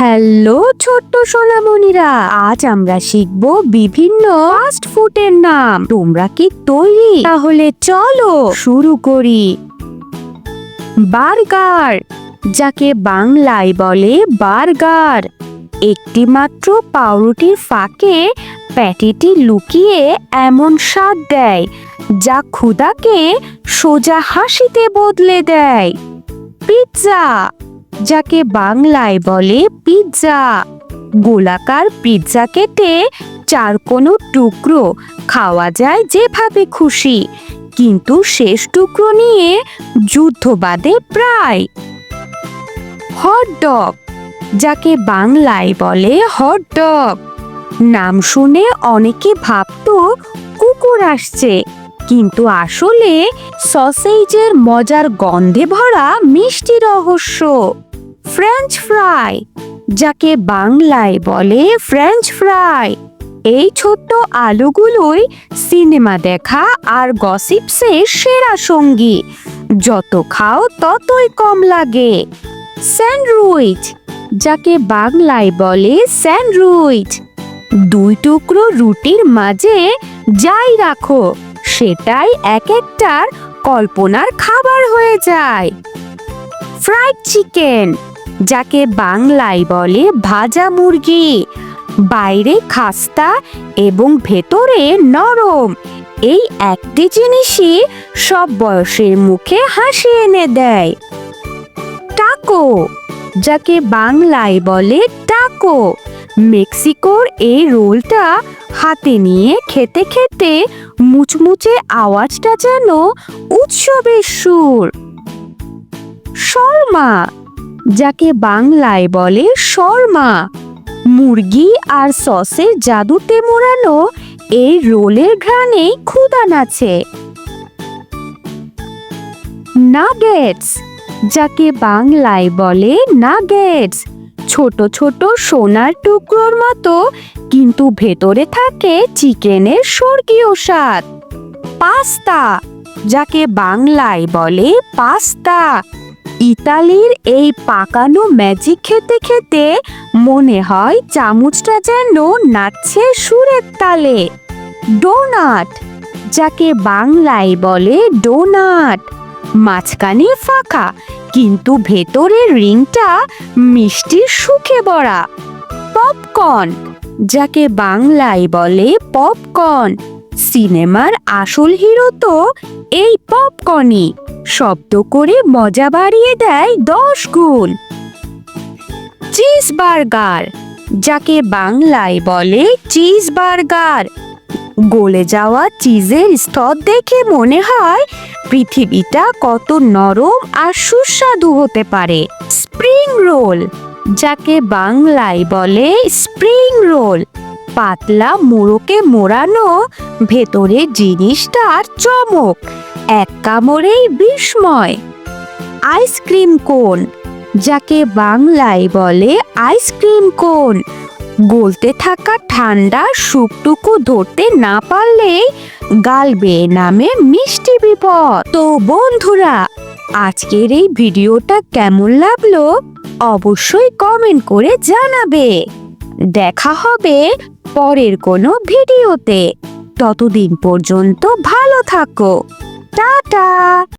Hello ছোট্ট সোনামণিরা, আজ আমরা শিখব বিভিন্ন ফাস্ট ফুডের নাম। তোমরা কি তৈরি? তাহলে চলো শুরু করি। বার্গার, যাকে বাংলায় বলে বার্গার। একটি মাত্র পাউরুটির ফাঁকে প্যাটিটি লুকিয়ে এমন স্বাদ দেয়, যা ক্ষুদাকে সোজা হাসিতে বদলে দেয়। পিৎজা যাকে বাংলায় বলে পিৎজা। গোলাকার পিৎজা কেটে চার কোনো টুকরো খাওয়া যায় যেভাবে খুশি, কিন্তু শেষ টুকরো নিয়ে যুদ্ধ বাদে প্রায়। হটডগ যাকে বাংলায় বলে হটডগ নাম শুনে অনেকে ভাবত কুকুর আসছে, কিন্তু আসলে সসেজের মজার গন্ধে ভরা মিষ্টি রহস্য। ফ্রেঞ্চ ফ্রাই যাকে বাংলায় বলে ফ্রেঞ্চ ফ্রাই এই ছোট্ট আলুগুলোই সিনেমা দেখা আর গসিপসে সেরা সঙ্গী। যত খাও ততই কম লাগে। স্যান্ডউইচ যাকে বাংলায় বলে স্যান্ডউইচ দুই টুকরো রুটির মাঝে যাই রাখো, সেটাই এক একটার কল্পনার খাবার হয়ে যায়। ফ্রাইড চিকেন যাকে বাংলায় বলে ভাজা মুরগি। বাইরে খাস্তা এবং ভেতরে নরম। এই একটি জিনিসই সব বয়সের মুখে হাসি এনে দেয়। টাকো, যাকে বাংলায় বলে টাকো। মেক্সিকোর এই রোলটা হাতে নিয়ে খেতে খেতে মুচমুচে আওয়াজটা যেন উৎসবের সুর। শর্মা যাকে বাংলায় বলে শর্মা। মুরগি আর সসের জাদুতে মোড়ানো এই রোলের ঘ্রাণেই ক্ষুদা নাচে। নাগেটস, যাকে বাংলায় বলে নাগেটস, ছোট ছোট সোনার টুকরোর মতো, কিন্তু ভেতরে থাকে চিকেনের স্বর্গীয় স্বাদ। পাস্তা, যাকে বাংলায় বলে পাস্তা। ইতালির এই পাকানো ম্যাজিক খেতে খেতে মনে হয় চামচটা যেন নাচছে সুরের তালে। ডোনাট, যাকে বাংলায় বলে ডোনাট, মাঝখানে ফাঁকা, কিন্তু ভেতরের রিংটা মিষ্টির সুখে বড়া পপকর্ন, যাকে বাংলায় বলে পপকর্ন, সিনেমার আসল হিরো তো এই পপকর্নই শব্দ করে মজা বাড়িয়ে দেয় দশ গুণ। চিজ বার্গার যাকে বাংলায় বলে চিজ বার্গার গলে যাওয়া চিজের স্তর দেখে মনে হয় পৃথিবীটা কত নরম আর সুস্বাদু হতে পারে। স্প্রিং রোল যাকে বাংলায় বলে স্প্রিং রোল পাতলা মোড়কে মোড়ানো ভেতরে জিনিসটার চমক, এক কামড়েই বিস্ময়। আইসক্রিম কোন, যাকে বাংলায় বলে আইসক্রিম কোন, গলতে থাকা ঠান্ডা সুপটুকু ধরতে না পারলেই গাল বেয়ে নামে মিষ্টি বিপদ। তো বন্ধুরা, আজকের এই ভিডিওটা কেমন লাগল? অবশ্যই কমেন্ট করে জানাবে। দেখা হবে পরের কোনো ভিডিওতে। ততদিন পর্যন্ত ভালো থাকো। টাটা!